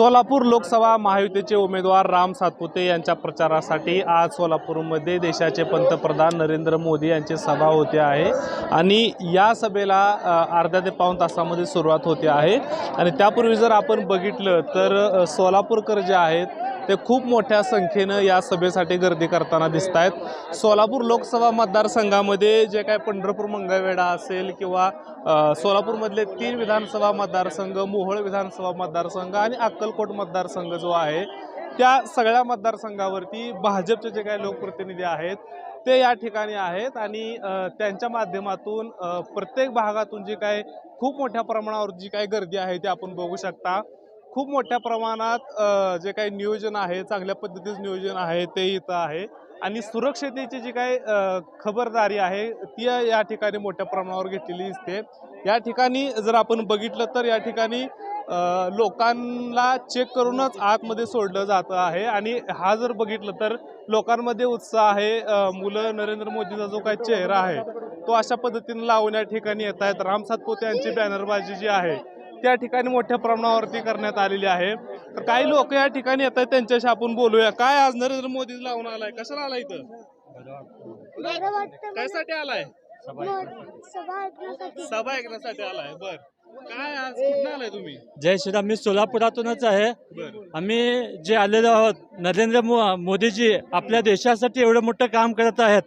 सोलापूर लोकसभा महायुतीचे उमेदवार राम सातपुते यांच्या प्रचारासाठी आज सोलापूरमध्ये देशाचे पंतप्रधान नरेंद्र मोदी यांची सभा होते आहे. आणि या सभेला अर्ध्या ते पाऊण तासामध्ये सुरुवात होते आहे. आणि त्यापूर्वी जर आपण बघितलं तर सोलापूरकर जे आहेत ते खूप मोठ्या संख्येनं या सभेसाठी गर्दी करताना दिसत आहेत सोलापूर लोकसभा मतदारसंघामध्ये जे काय पंढरपूर मंगळवेढा असेल किंवा सोलापूरमधले तीन विधानसभा मतदारसंघ मोहोळ विधानसभा मतदारसंघ आणि अक्कलकोट मतदारसंघ जो आहे त्या सगळ्या मतदारसंघावरती भाजपचे जे काही लोकप्रतिनिधी आहेत ते या ठिकाणी आहेत आणि त्यांच्या माध्यमातून प्रत्येक भागातून जी काय खूप मोठ्या प्रमाणावर जी काही गर्दी आहे ती आपण बघू शकता. खूप मोठ्या प्रमाणात जे काही नियोजन आहे चांगल्या पद्धतीचं नियोजन आहे ते इथं आहे. आणि सुरक्षतेची जी काही खबरदारी आहे ती या ठिकाणी मोठ्या प्रमाणावर घेतलेली दिसते. या ठिकाणी जर आपण बघितलं तर या ठिकाणी लोकांना चेक करूनच आतमध्ये सोडलं जातं आहे. आणि हा जर बघितलं तर लोकांमध्ये उत्साह आहे. मुलं नरेंद्र मोदीचा जो काही चेहरा आहे तो अशा पद्धतीने लावून या ठिकाणी येत आहेत राम पोते यांची बॅनरबाजी जी आहे त्या ठिकाणी मोठ्या प्रमाणावरती करण्यात आलेली आहे. तर काही लोक या ठिकाणी येत आहेत त्यांच्याशी आपण बोलूया. काय आज नरेंद्र मोदी लावून आलाय? कशाला आलाय इथं? कशासाठी आलाय? सभा ऐकण्यासाठी आलाय. बर. काय आज कुठं आलाय तुम्ही? जय श्रीराम. मी सोलापुरातूनच आहे. आम्ही जे आलेलो आहोत नरेंद्र मो मोदीजी आपल्या देशासाठी एवढं मोठं काम करत आहेत.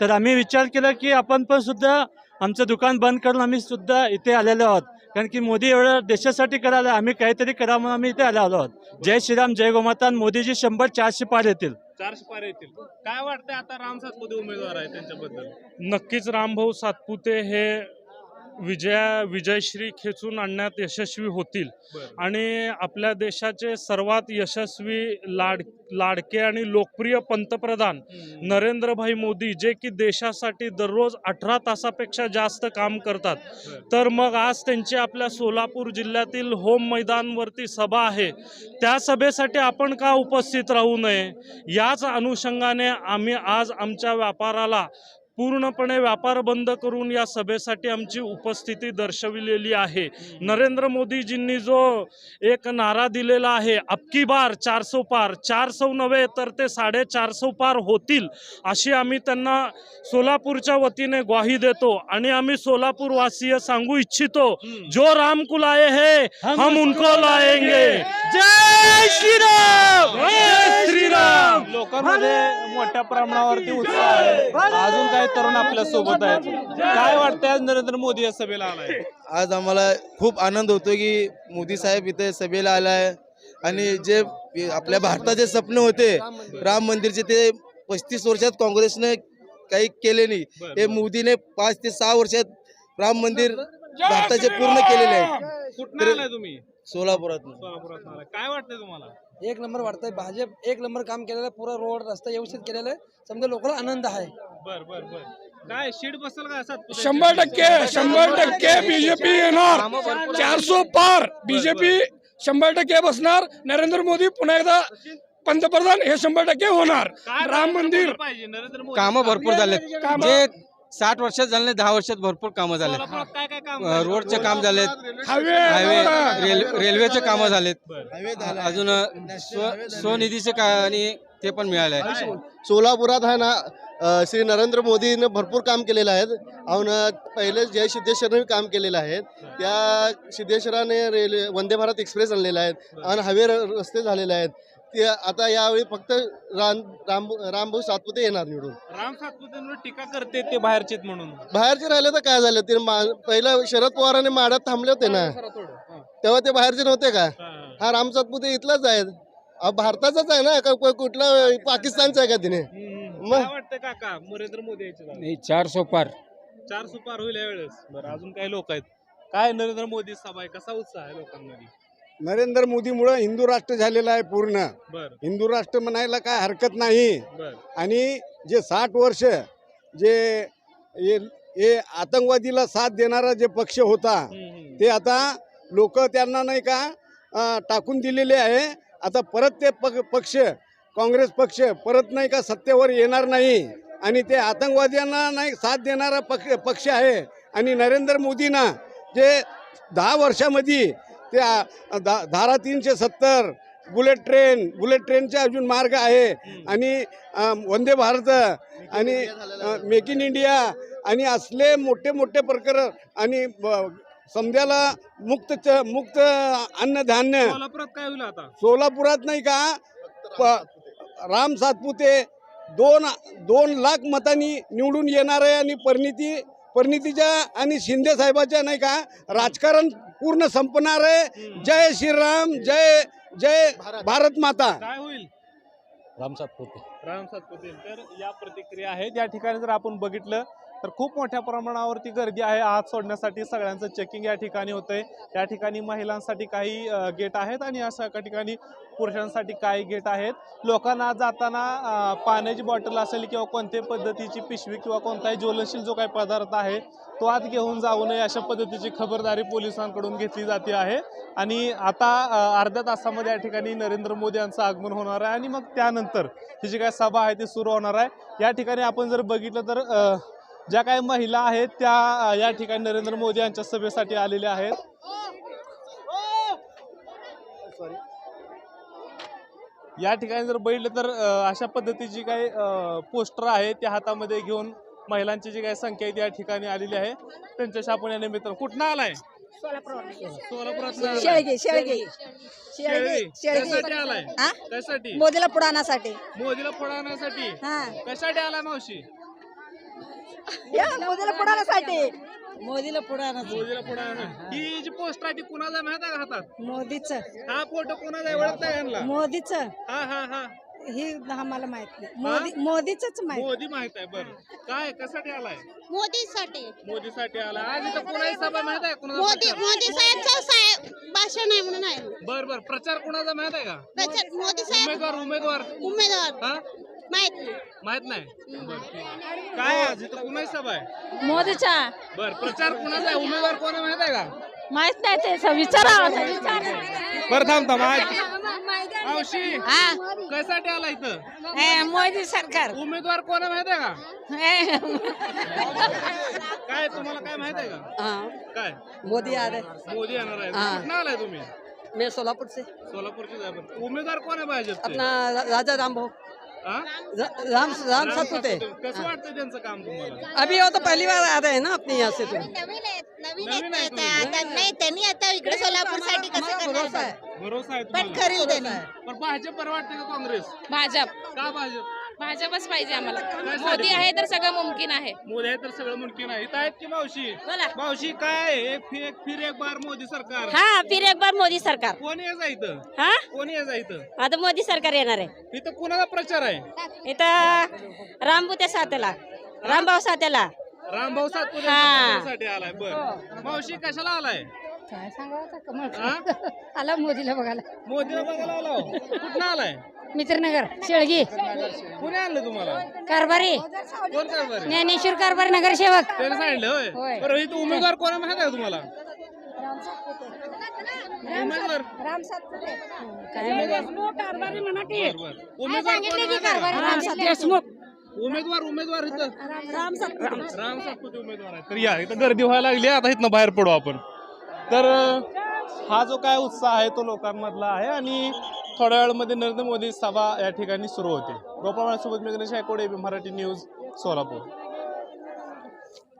तर आम्ही विचार केला की आपण पण सुद्धा आमचं दुकान बंद करून आम्ही सुद्धा इथे आलेलो आहोत. कारण की मोदी एवढं देशासाठी करायला आम्ही काहीतरी करा म्हणून आम्ही इथे आलो आहोत. जय श्रीराम जय गोमाता आणि मोदीजी शंभर चारशे पार येतील. चारशे पार येतील. काय वाटतंय आता राम सातपुते उमेदवार आहे त्यांच्याबद्दल? नक्कीच रामभाऊ सातपुते हे विजया विजयश्री खेचून आणण्यात यशस्वी होतील. आणि आपल्या देशाचे सर्वात यशस्वी लाड लाडके आणि लोकप्रिय पंतप्रधान नरेंद्रभाई मोदी जे की देशासाठी दररोज अठरा तासापेक्षा जास्त काम करतात. तर मग आज त्यांची आपल्या सोलापूर जिल्ह्यातील होम मैदानवरती सभा आहे. त्या सभेसाठी आपण का उपस्थित राहू नये? याच अनुषंगाने आम्ही आज आमच्या व्यापाराला पूर्णपणे व्यापार बंद करून या सभेसाठी आमची उपस्थिती दर्शविलेली आहे. नरेंद्र मोदीजींनी जो एक नारा दिलेला आहे अबकी बार चारसो पार चारसो नव्हे तर ते साडे चारसो पार होतील अशी आम्ही त्यांना सोलापूरच्या वतीने ग्वाही देतो. आणि आम्ही सोलापूर वासीय सांगू इच्छितो जो राम को लाए है हम उनको लाएंगे। जय श्रीराम! जय श्रीराम! लोकांमध्ये मोठ्या प्रमाणावरती उत्साह आहे. अजून काही तरुण आपल्यासोबत आहेत. काय वाटतंय आज नरेंद्र मोदी या सभेला आलाय? आज आम्हाला खूप आनंद होतो की मोदी साहेब इथे सभेला आलाय. आणि जे आपल्या भारताचे स्वप्न होते राम मंदिरचे ते पस्तीस वर्षात काँग्रेसने काही केले नाही. हे मोदीने पाच ते सहा वर्षात राम मंदिर भारताचे पूर्ण केलेले आहे. तुम्ही? सोलापुरात सोलापुरात काय वाटतंय तुम्हाला? एक नंबर वाटतंय. भाजप एक नंबर काम केलेलं आहे पुरा रोड रस्ता व्यवस्थित केलेलं. आहे समजा लोकांना आनंद आहे. बर बर बर. काय शीट बसेल का सातपुते शंभर टक्के शंभर टक्के बीजेपी येणार. चारसो पार बीजेपी शंभर टक्के बसणार. नरेंद्र मोदी पुन्हा एकदा पंतप्रधान हे शंभर टक्के होणार. राम मंदिर. पाहिजे? नरेंद्र मोदी? कामं भरपूर झालेत. कामं- जे साठ वर्षात झाले दहा वर्षात भरपूर कामं झाले काय काय रोडचे काम झालेत. हायवे! हायवे रेल रेल्वेचे कामं झालेत. अजून स्वनिधीचे का आणि ते पण मिळाले आहे. सोलापुरात आहे ना अ, श्री नरेंद्र मोदीने भरपूर काम केलेलं आहे अन पहिले जय सिद्धेश्वरने काम केलेलं आहे. त्या सिद्धेश्वराने रेल्वे वंदे भारत एक्सप्रेस आणलेला आहे. आणि हवे रस्ते झालेले आहेत. ते आता यावेळी फक्त राम राम रामभाऊ सातपुते येणार निवडून. राम सातपुतेंवर टीका करते ते बाहेरचे म्हणून. बाहेरचे राहिले तर काय झालं? ते मा- पहिलं शरद पवारांनी माड्यात थांबले होते ना. तेव्हा ते बाहेरचे नव्हते का? हा. हा राम सातपुते इथलाच आहेत अहो, भारताचाच आहे ना? का को- कुठला पाकिस्तानचा आहे का तिने. मग? काय वाटतंय काका? नरेंद्र मोदी यायचे झाले. नाही चारसो पार. चार सुपार होईल यावेळेस. बरं अजून काही लोक आहेत. काय नरेंद्र मोदी सभा आहे? कसा उत्साह आहे लोकांमध्ये? नरेंद्र मोदीमुळे हिंदू राष्ट्र झालेलं आहे पूर्ण. बर. हिंदू राष्ट्र म्हणायला काय हरकत नाही. बर. आणि जे साठ वर्ष जे हे हे आतंकवादीला साथ देणारा जे पक्ष होता हम्म. ते आता लोक त्यांना नाही का अं, टाकून दिलेले आहे. आता परत ते पक पक्ष काँग्रेस पक्ष परत नाही का सत्तेवर येणार नाही. आणि ते आतंकवाद्यांना नाही साथ देणारा पक्ष पक्ष आहे. आणि नरेंद्र मोदींना जे दहा वर्षामध्ये त्या धा धारा तीनशे सत्तर बुलेट ट्रेन बुलेट ट्रेनचे अजून मार्ग आहे. आणि वंदे भारत आणि मेक इन इंडिया आणि असले मोठे मोठे प्रकार आणि समजायला मुक्त च- मुक्त अन्नधान्य. सोलापुरात काय होईल आता? सोलापुरात नाही का? राम सातपुते दोन दोन लाख मतांनी निवडून येणार आहे आणि परिणिती परिणितीच्या आणि शिंदे साहेबाच्या नाही का? राजकारण पूर्ण संपणार आहे. जय श्रीराम जय जय भारत माता. काय होईल? राम सातपुते राम सातपुते तर या प्रतिक्रिया आहेत. या ठिकाणी जर आपण बघितलं तर खूप मोठ्या प्रमाणावरती गर्दी आहे. आत सोडण्यासाठी सगळ्यांचं चेकिंग या ठिकाणी होतंय. या ठिकाणी महिलांसाठी काही गेट आहेत आणि या सगळ्या ठिकाणी पुरुषांसाठी काही गेट आहेत. लोकांना जाताना पाण्याची बॉटल असेल किंवा कोणत्याही पद्धतीची पिशवी किंवा कोणताही ज्वलनशील जो काही पदार्थ आहे तो आत घेऊन जाऊ नये अशा पद्धतीची खबरदारी पोलिसांकडून घेतली जाते आहे. आणि आता अर्ध्या तासामध्ये या ठिकाणी नरेंद्र मोदी यांचं आगमन होणार आहे आणि मग त्यानंतर ही जी काय सभा आहे ती सुरू होणार आहे. या ठिकाणी आपण जर बघितलं तर ज्या काही महिला आहेत त्या या ठिकाणी नरेंद्र मोदी यांच्या सभेसाठी आलेल्या आहेत. या ठिकाणी जर बघितलं तर अशा पद्धतीची काही पोस्टर आहे त्या हातामध्ये घेऊन महिलांची जी काही संख्या आहे ती या ठिकाणी आलेली आहे. त्यांच्याशी आपण या निमित्तानं कुठनं आलाय? शेळगे आलाय? हा? मोदीला पुढाण्यासाठी मोदीला हा. कशासाठी आलाय मावशी? या, मोदीला पुढाण्यासाठी मोदीला पुढाण्यासाठी मोदीला फोडण्यासाठी ही जी पोस्टर आहे ती कुणाचा माहीत आहे का हातात? मोदीच. हा फोटो कुणाचा ओळखता यांना? मोदीच. हा हा हा. हे आम्हाला माहीत नाही. मोदी मोदीच माहीत. मोदी माहीत आहे बरं. काय कशासाठी आलाय? मोदीसाठी. मोदीसाठी आला आज इथं कुणाची सभा माहीत आहे मोदी प्रचार? मोदी साहेबचं साहेब भाषण आहे म्हणून आहे. बर बर. प्रचार कुणाचा माहीत आहे का? त्याच्यात मोदी साहेब. उमेदवार उमेदवार. उमेदवार. हा? माहीत नाही. काय आज इथं? कुणाची सभा आहे. मोदीचा बर प्रचार कुणाचा आहे? उमेदवार कोण आहे माहीत आहे का? माहीत नाही ते विचारा बरं थांब थांब मावशी कशासाठी आला इथं? मोदी सरकार. उमेदवार कोण आहे माहीत आहे का? काय तुम्हाला काय माहीत आहे का? काय? मोदी आ रहे मोदी येणार आहे. हा. आलाय तुम्ही? मैं सोलापुर से सोलापूरचे जायचं उमेदवार कोण आहे भाजपचे? अपना राजा राम भाऊ हा? राम राम सातपुते. कसं वाटतं त्यांचं काम तुम्हाला? अभी वो तो पहली बार आ रहे हैं ना अपने यहाँ से तो। नवीन आहेत नवीन आहे आहेत. आता नाही त्यांनी आता इकडे सोलापूरसाठी कसं भरोसा करणार है भरोसा आहे पण तुम्हाला? पण भाजप बरं वाटतं का काँग्रेस? भाजप. का भाजप? भाजपच पाहिजे आम्हाला? मोदी आहे तर सगळं मुमकिन आहे. मोदी आहे तर सगळं मुमकिन आहे. इथं आहेत की मावशी? बोला. मावशी काय आहे? एक फिर एक फिर एक बार मोदी सरकार. हा फिर एक बार मोदी सरकार. कोण ये जायचं हा? कोण ये जायचं आता मोदी सरकार येणार आहे. इथं कोणाचा प्रचार आहे? इथं रामबुते सातेला. रामभाऊ सातेला. रामभाऊ सातपुते हा. साठी आलाय. बर. मावशी कशाला आलाय? काय सांगावं कमळ? आला मोदीला बघायला. मोदीला बघायला आला हो. कुठनं आलाय? मित्रनगर शेळगी. कोणी आणलं तुम्हाला? कारभारी. कोण ज्ञानेश्वर कारभारी नगरसेवक. त्याने सांगितलं होय. होय. बरं इथं उमेदवार कोण माहिती आहे तुम्हाला? उमेदवार. राम सातपुते. कारभारी म्हणा की बर, बर. उमेदवार. कोण आहे माहिती आहे? का? देशमुख उमेदवार उमेदवार इथं. राम सातपुते. राम सातपुते उमेदवार आहे. तर या इथं गर्दी व्हायला लागली आता इथनं बाहेर पडू आपण. तर हा जो काय उत्साह आहे तो लोकांमधला आहे आणि थोड्या वेळामध्ये नरेंद्र मोदी सभा या ठिकाणी सुरू होते गोपाळ सोबत मी गणेश मराठी न्यूज सोलापूर.